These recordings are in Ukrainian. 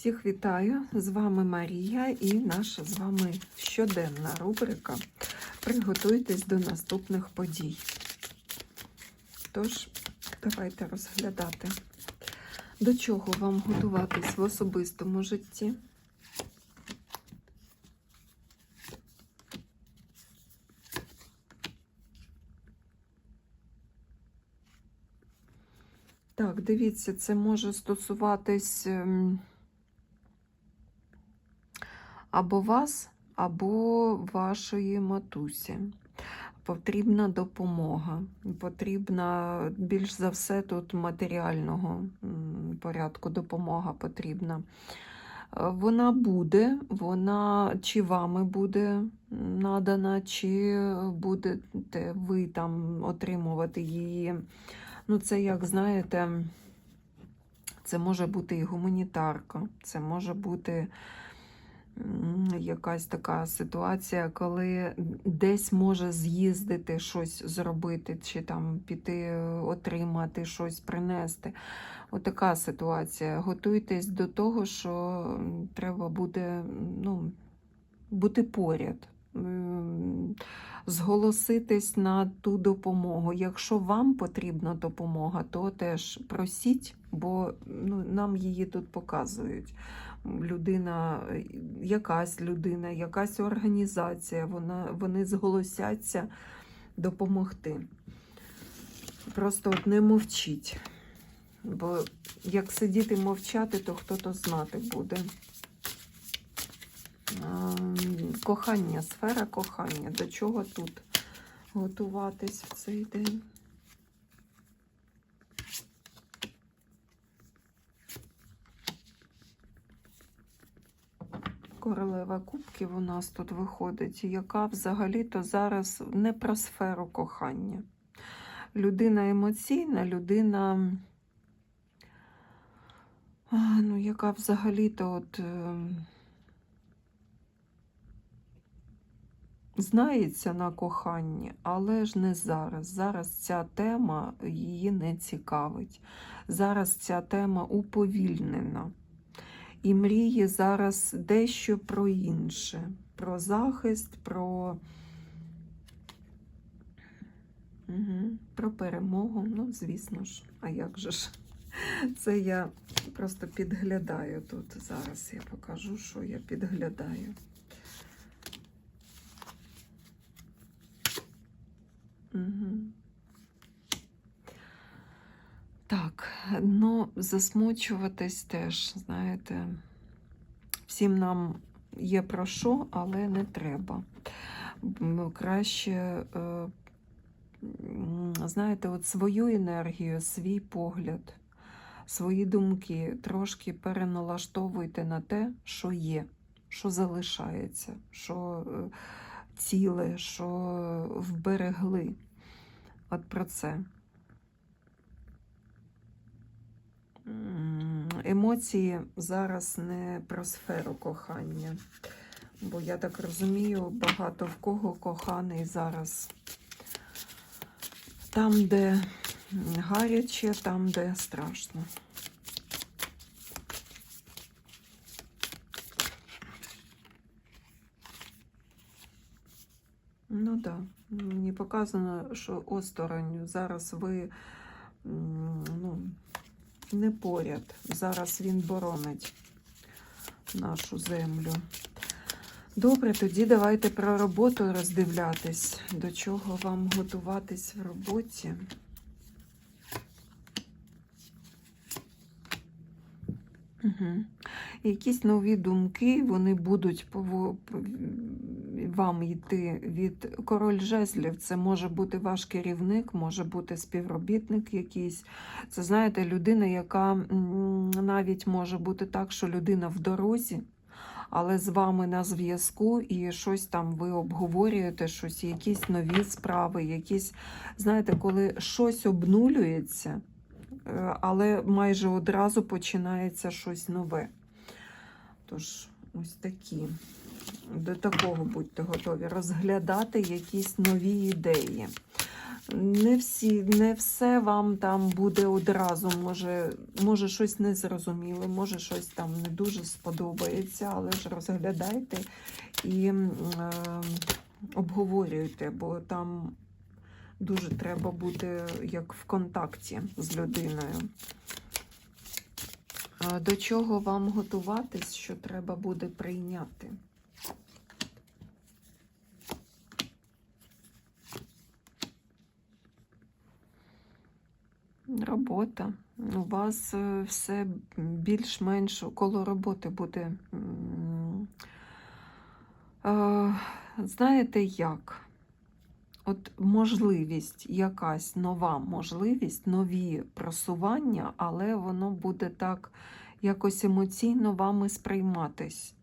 Всіх вітаю! З вами Марія і наша з вами щоденна рубрика. Приготуйтесь до наступних подій. Тож, давайте розглядати, до чого вам готуватись в особистому житті. Так, дивіться, це може стосуватись ем, або вас, або вашої матусі. Потрібна допомога. Потрібна більш за все тут матеріального порядку допомога потрібна. Е, Вона буде, вона чи вами буде надана, чи будете ви там отримувати її. Ну, це, як знаєте, це може бути і гуманітарка, це може бути якась така ситуація, коли десь може з'їздити щось зробити, чи там піти е, отримати щось, принести. Отака ситуація. Готуйтесь до того, що треба буде ну, бути поряд. Зголоситись на ту допомогу. Якщо вам потрібна допомога, то теж просіть, бо ну, нам її тут показують. Людина, якась людина, якась організація, вона, вони зголосяться допомогти. Просто от не мовчіть. Бо як сидіти мовчати, то хто то знати буде. Кохання, сфера кохання. До чого тут готуватись в цей день? Королева кубків у нас тут виходить, яка взагалі-то зараз не про сферу кохання. Людина емоційна, людина, ну, яка взагалі-то от. ем, знається на коханні, але ж не зараз. Зараз ця тема її не цікавить. Зараз ця тема уповільнена. І мріє зараз дещо про інше, про захист, про, угу. про перемогу. Ну, звісно ж, а як же ж? Це я просто підглядаю тут. Зараз я покажу, що я підглядаю. Угу. Так, ну, засмучуватись теж, знаєте, всім нам є про що, але не треба. Краще, е, знаєте, от свою енергію, свій погляд, свої думки трошки переналаштовуйте на те, що є, що залишається, що е, ціле, що вберегли. От про це. М, Емоції зараз не про сферу кохання. Бо я так розумію, багато в кого коханий зараз там, де гаряче, там, де страшно. Ну так, да. мені показано, що осторонь. Зараз ви не поряд. Зараз він боронить нашу землю. Добре, тоді давайте про роботу роздивлятись, до чого вам готуватись в роботі. Угу. Якісь нові думки, вони будуть вам йти від король жезлів. Це може бути ваш керівник, може бути співробітник якийсь. Це знаєте, людина, яка навіть може бути так, що людина в дорозі, але з вами на зв'язку, і щось там ви обговорюєте, щось, якісь нові справи, якісь, знаєте, коли щось обнулюється. е, Але майже одразу починається щось нове. Тож, ось такі. До такого будьте готові розглядати якісь нові ідеї. Не всі, не все вам там буде одразу. Може, може щось незрозуміле, може щось там не дуже сподобається, але ж розглядайте і е, обговорюйте, бо там дуже треба бути як в контакті з людиною. До чого вам готуватись, що треба буде прийняти? Робота. У вас е, все більш-менш коло роботи буде. е, Знаєте як? От можливість, якась нова можливість, нові просування, але воно буде так якось емоційно вами сприйматись.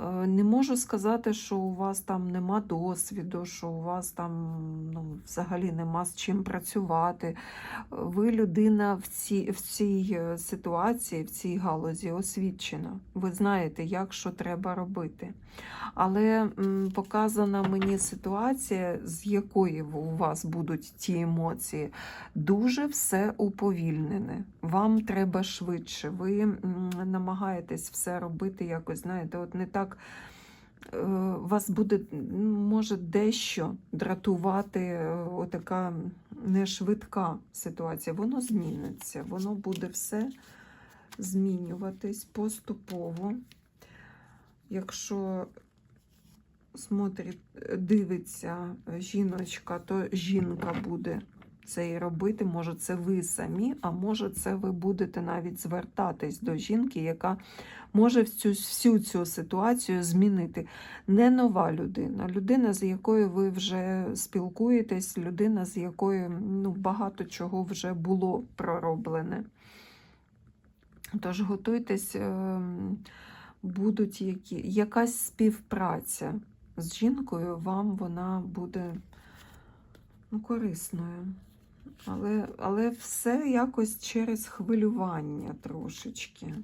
Е, Не можу сказати, що у вас там нема досвіду, що у вас там ну, взагалі нема з чим працювати. Ви людина в цій, в цій е, ситуації, в цій галузі освічена. Ви знаєте, як що треба робити. Але м, показана мені ситуація, з якої у вас будуть ті емоції, дуже все уповільнене. Вам треба швидше. Ви м, намагаєтесь все робити якось, знаєте, от не так. Е, Вас буде, може, дещо дратувати е, отака нешвидка ситуація. Воно зміниться, воно буде все змінюватись поступово. Якщо смотрить, дивиться жіночка, то жінка буде це і робити. Може, це ви самі, а може, це ви будете навіть звертатись до жінки, яка може всю, всю цю ситуацію змінити. Не нова людина, людина, з якою ви вже спілкуєтесь, людина, з якою ну, багато чого вже було пророблене. Тож готуйтесь, ем, будуть які, якась співпраця з жінкою, вам вона буде ну, корисною. Але, але все якось через хвилювання трошечки.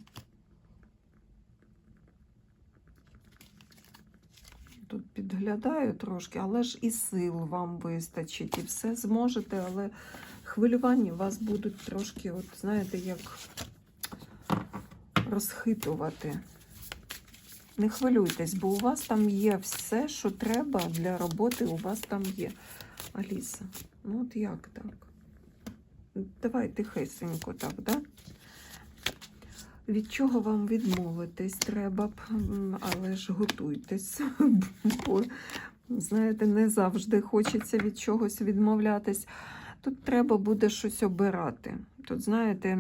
Тут підглядаю трошки, але ж і сил вам вистачить, і все зможете, але хвилювання у вас будуть трошки, от знаєте, як розхитувати. Не хвилюйтесь, бо у вас там є все, що треба для роботи, у вас там є. Аліса, ну от як так? Давай тихесенько так, да? Від чого вам відмовитись треба б, але ж готуйтесь. Знаєте, не завжди хочеться від чогось відмовлятись. Тут треба буде щось обирати. Тут, знаєте,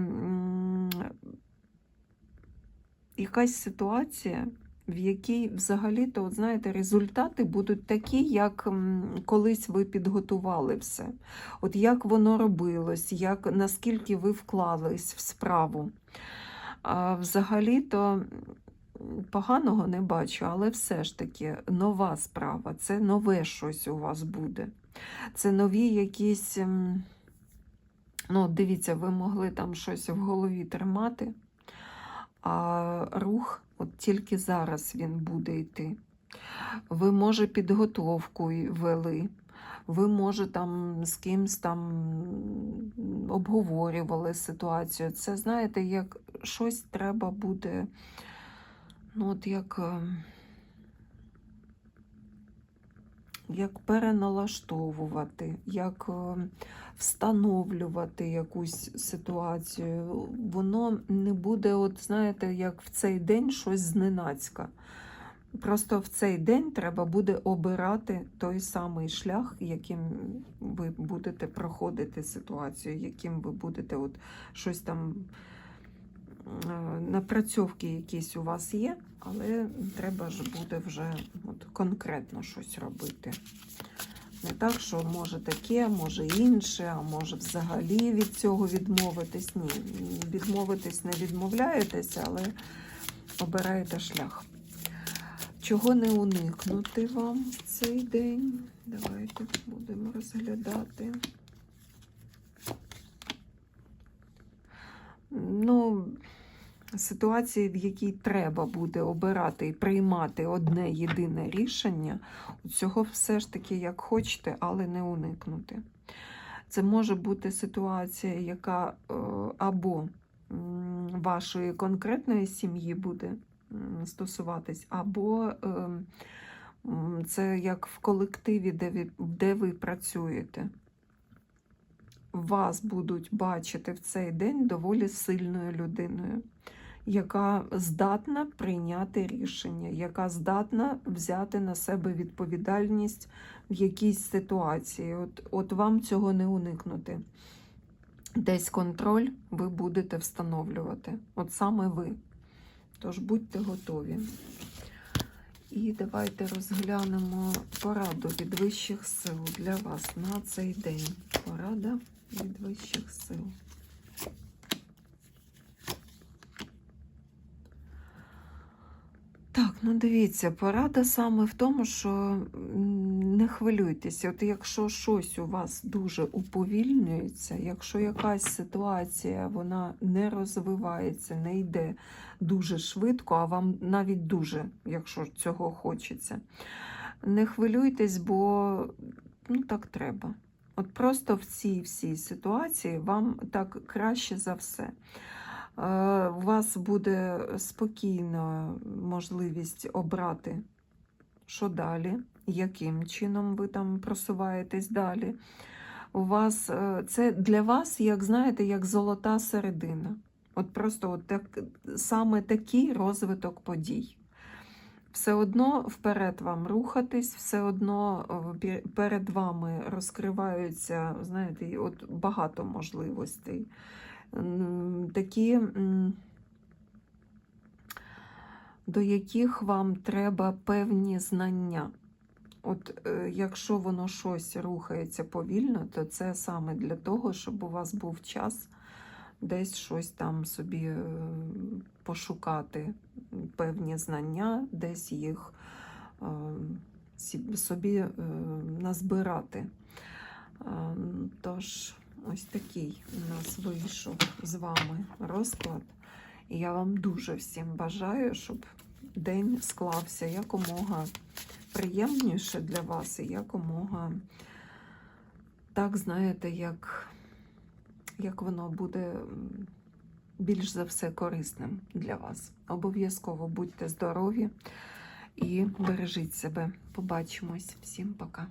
якась ситуація, в якій взагалі-то, знаєте, результати будуть такі, як колись ви підготували все. От як воно робилось, як, наскільки ви вклались в справу. А взагалі-то поганого не бачу, але все ж таки нова справа, це нове щось у вас буде. Це нові якісь. Ну, дивіться, ви могли там щось в голові тримати, а рух от тільки зараз він буде йти. Ви, може, підготовку вели. Ви, може, там з кимсь там обговорювали ситуацію. Це, знаєте, як щось треба буде, ну, от як, е, як переналаштовувати, як е, встановлювати якусь ситуацію. Воно не буде, от знаєте, як в цей день щось зненацька. Просто в цей день треба буде обирати той самий шлях, яким ви будете проходити ситуацію, яким ви будете от щось там напрацьовки якісь у вас є, але треба ж буде вже от конкретно щось робити. Не так, що може таке, може інше, а може взагалі від цього відмовитись. Ні, відмовитись не відмовляєтесь, але обираєте шлях. Чого не уникнути вам в цей день? Давайте будемо розглядати. Ну, ситуації, в якій треба буде обирати і приймати одне єдине рішення, цього все ж таки як хочете, але не уникнути. Це може бути ситуація, яка е, або вашої конкретної сім'ї буде стосуватись, або е, це як в колективі, де ви, де ви працюєте. Вас будуть бачити в цей день доволі сильною людиною, яка здатна прийняти рішення, яка здатна взяти на себе відповідальність в якійсь ситуації. От, от вам цього не уникнути. Десь контроль ви будете встановлювати. От саме ви. Тож будьте готові. І давайте розглянемо пораду від вищих сил для вас на цей день. Порада від вищих сил. Так, ну дивіться, порада саме в тому, що не хвилюйтеся. От якщо щось у вас дуже уповільнюється, якщо якась ситуація вона не розвивається, не йде дуже швидко, а вам навіть дуже, якщо цього хочеться, не хвилюйтесь, бо ну, так треба. От просто в цій всій ситуації вам так краще за все. Е, У вас буде спокійна можливість обрати, що далі, яким чином ви там просуваєтесь далі. У вас е, це для вас, як знаєте, як золота середина. От просто от так, саме такий розвиток подій. Все одно вперед вам рухатись, все одно е, перед вами розкриваються, знаєте, от багато можливостей. Такі, до яких вам треба певні знання. От е, якщо воно щось рухається повільно, то це саме для того, щоб у вас був час десь щось там собі е, пошукати, певні знання, десь їх е, собі назбирати. Тож, ось такий у нас вийшов з вами розклад. І я вам дуже всім бажаю, щоб день склався якомога приємніше для вас і якомога, так знаєте, як, як воно буде більш за все корисним для вас. Обов'язково будьте здорові і бережіть себе. Побачимось. Всім пока.